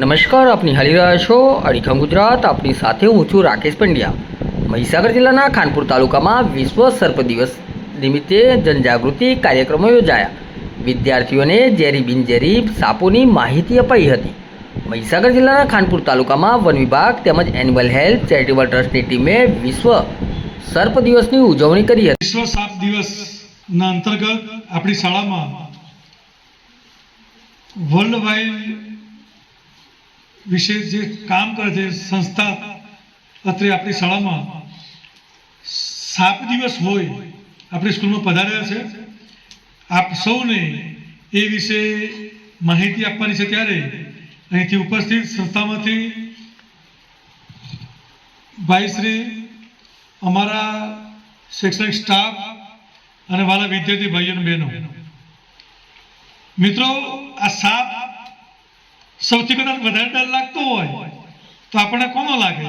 નમસ્કાર, આપની હાલી રહ્યા છો અડીખમ ગુજરાત, આપની સાથે હું છું રાકેશ પંડ્યા. મહીસાગર જિલ્લાના ખાનપુર તાલુકામાં વિશ્વ સર્પ દિવસ નિમિત્તે જનજાગૃતિ કાર્યક્રમો યોજાયા. વિદ્યાર્થીઓને ઝેરી બિનઝેરી સાપોની માહિતી અપાઈ હતી. મહીસાગર જિલ્લાના ખાનપુર તાલુકામાં વન વિભાગ તેમજ એનિમલ હેલ્થ ચેરિટેબલ ટ્રસ્ટની ટીમે વિશ્વ સર્પ દિવસની ઉજવણી કરી હતી. વિશ્વ સાપ દિવસના અંતર્ગત આપણી શાળામાં વર્લ્ડ વાઇડ વિશે જે કામ કરે છે સંસ્થા અત્રે આપણી શાળામાં, સાત દિવસ હોય આપણી સ્કૂલમાં પધાર્યા છે. આપ સૌને એ વિશે માહિતી આપવાની છે ત્યારે અહીંથી ઉપસ્થિત સંસ્થામાંથી ભાઈશ્રી અમારા શૈક્ષણિક સ્ટાફ અને વાલા વિદ્યાર્થી ભાઈઓ બહેનો. મિત્રો, આ સાપ સૌથી કદાચ વધારે ડર લાગતો હોય તો આપણને કોનો લાગે?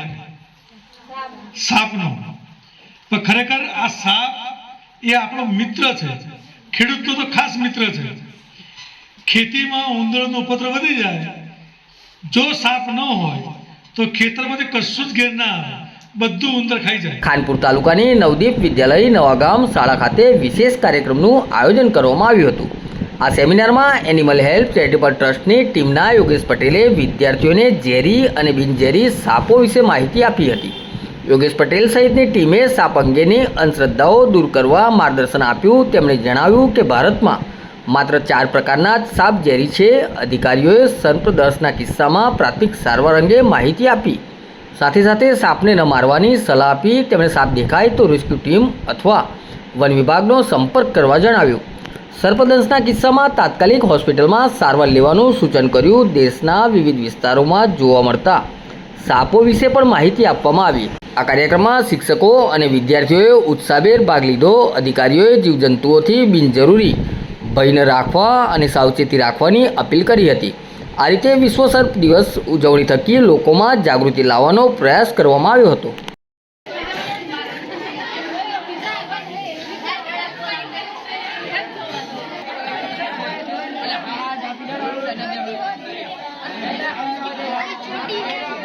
સાપનો. પણ ખરેખર આ સાપ એ આપણો મિત્ર છે. ખેડૂતનો તો ખાસ મિત્ર છે. ખેતીમાં ઉંદરનો ઉપદ્રવ વધી જાય. જો સાપ ન હોય તો ખેતરમાંથી કશું જ ઘેર ના આવે. બધું ઉંદર ખાઈ જાય. ખાનપુર તાલુકાની નવદીપ વિદ્યાલય નવાગામ શાળા ખાતે વિશેષ કાર્યક્રમનું આયોજન કરવામાં આવ્યું હતું. આ સેમિનારમાં એનિમલ હેલ્થ ચેરિટેબલ ટ્રસ્ટની ટીમના યોગેશ પટેલે વિદ્યાર્થીઓને ઝેરી અને બિનઝેરી સાપો વિશે માહિતી આપી હતી. યોગેશ પટેલ સહિતની ટીમે સાપ અંગેની અંધશ્રદ્ધાઓ દૂર કરવા માર્ગદર્શન આપ્યું. તેમણે જણાવ્યું કે ભારતમાં માત્ર ચાર પ્રકારના સાપ ઝેરી છે. અધિકારીઓએ સર્પદર્શના કિસ્સામાં પ્રાથમિક સારવાર અંગે માહિતી આપી. સાથે સાથે સાપને ન મારવાની સલાહ આપી. તેમણે સાપ દેખાય તો રેસ્ક્યુ ટીમ અથવા વન વિભાગનો સંપર્ક કરવા જણાવ્યું. સર્પદંશના કિસ્સામાં તાત્કાલિક હોસ્પિટલમાં સારવાર લેવાનું સૂચન કર્યું દેશના વિવિધ વિસ્તારોમાં જોવા મળતા સાપો વિશે પણ માહિતી આપવામાં આવી. આ કાર્યક્રમમાં શિક્ષકો અને વિદ્યાર્થીઓએ ઉત્સાહભેર ભાગ લીધો. અધિકારીઓએ જીવજંતુઓથી બિનજરૂરી ભય ન રાખવા અને સાવચેતી રાખવાની અપીલ કરી હતી. આ રીતે વિશ્વ સર્પ દિવસ ઉજવણી થકી લોકોમાં જાગૃતિ લાવવાનો પ્રયાસ કરવામાં આવ્યો હતો.